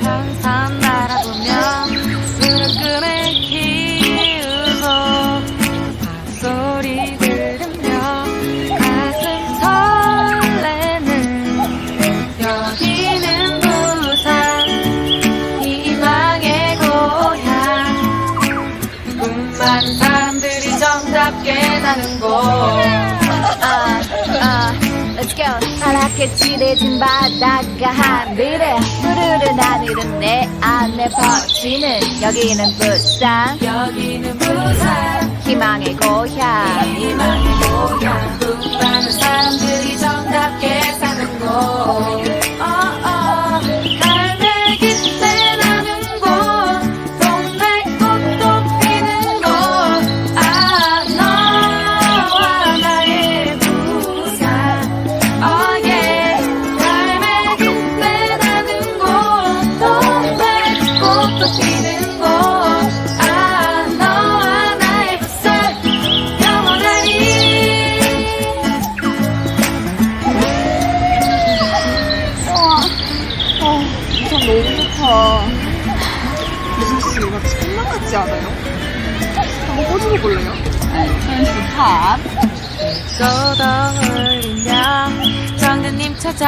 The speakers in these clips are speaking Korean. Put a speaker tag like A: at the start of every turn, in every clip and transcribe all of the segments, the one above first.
A: 항상 바라보며 무릎금을 키우 사는 곳
B: 아, 아, let's go. 파랗게 칠해진 바다가 하늘에 푸르른 하늘은 내 안에 퍼지는. 여기는 부산.
A: 여기는 부산.
B: 희망의 고향.
A: 희망의 고향
C: 너무 좋다. 예진 씨, 이거 천막 같지 않아요? 한번 꽂아서 볼래요? 좋다.
A: 소동 울리며 정드님 찾아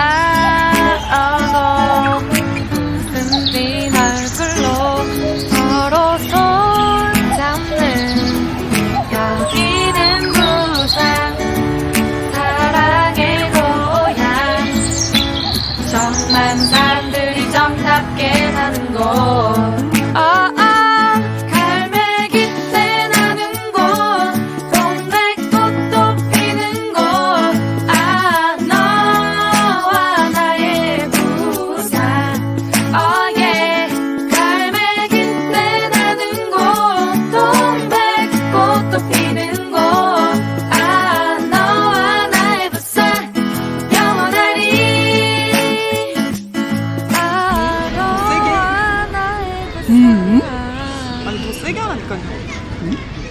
A: amor. 음? 아니 더 세게 하니까요. 음?